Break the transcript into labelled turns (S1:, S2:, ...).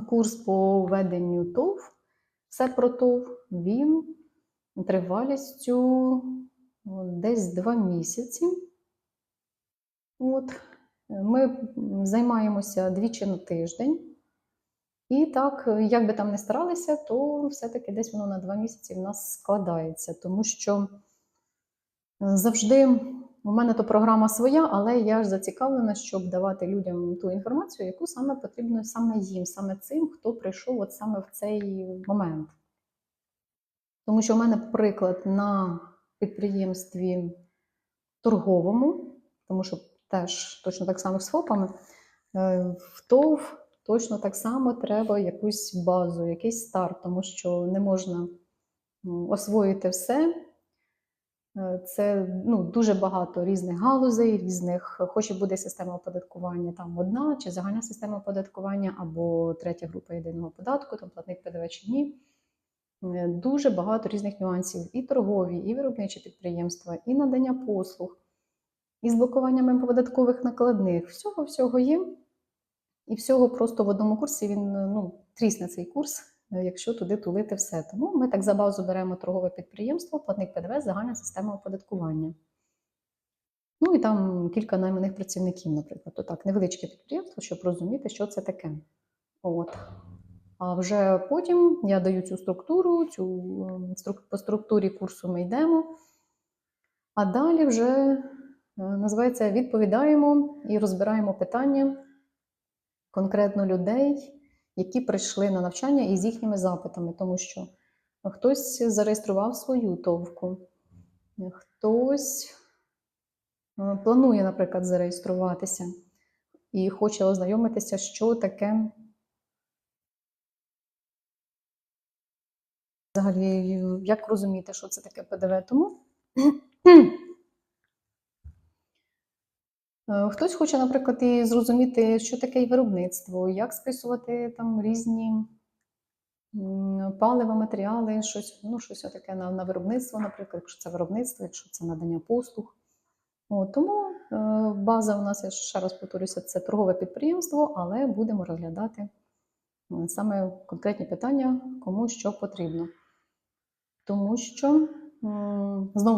S1: курс по веденню ТОВ, все про ТОВ, він тривалістю десь два місяці. От. Ми займаємося двічі на тиждень. І так, як би там не старалися, то все-таки десь воно на два місяці в нас складається, тому що е, завжди у мене то програма своя, але я ж зацікавлена, щоб давати людям ту інформацію, яку саме потрібно саме їм, саме цим, хто прийшов от саме в цей момент. Тому що в мене приклад на підприємстві торговому, тому що теж точно так само з ФОПами, е, в ТОВ точно так само треба якусь базу, якийсь старт, тому що не можна освоїти все. Е, Це ну, дуже багато різних галузей, різних, хоч і буде система оподаткування там одна, чи загальна система оподаткування, або третя група єдиного податку, там платник ПДВ чи ні. Е, Дуже багато різних нюансів і торгові, і виробничі підприємства, і надання послуг, і з блокуванням податкових накладних. Всього всього є. І всього просто в одному курсі він ну, трісне цей курс, якщо туди тулити все. Тому ми так за базу беремо торгове підприємство, платник ПДВ, загальна система оподаткування. Ну і там кілька найманих працівників, наприклад. То так, невеличке підприємство, щоб розуміти, що це таке. От. А вже потім я даю цю структуру, цю ем, по структурі курсу ми йдемо. А далі вже е, називається відповідаємо і розбираємо питання конкретно людей, які прийшли на навчання із їхніми запитами, тому що хтось зареєстрував свою товку, хтось е, планує, наприклад, зареєструватися і хоче ознайомитися, що таке взагалі, як розуміти, що це таке ПДВ. Тому Хтось хоче, наприклад, і зрозуміти, що таке виробництво, як списувати там різні палива, матеріали, щось, ну, щось таке на, на виробництво, наприклад, якщо це виробництво, якщо це надання послуг. От, тому е, база у нас, я ще раз повторюся, це торгове підприємство, але будемо розглядати е, саме конкретні питання, кому що потрібно. Тому що знову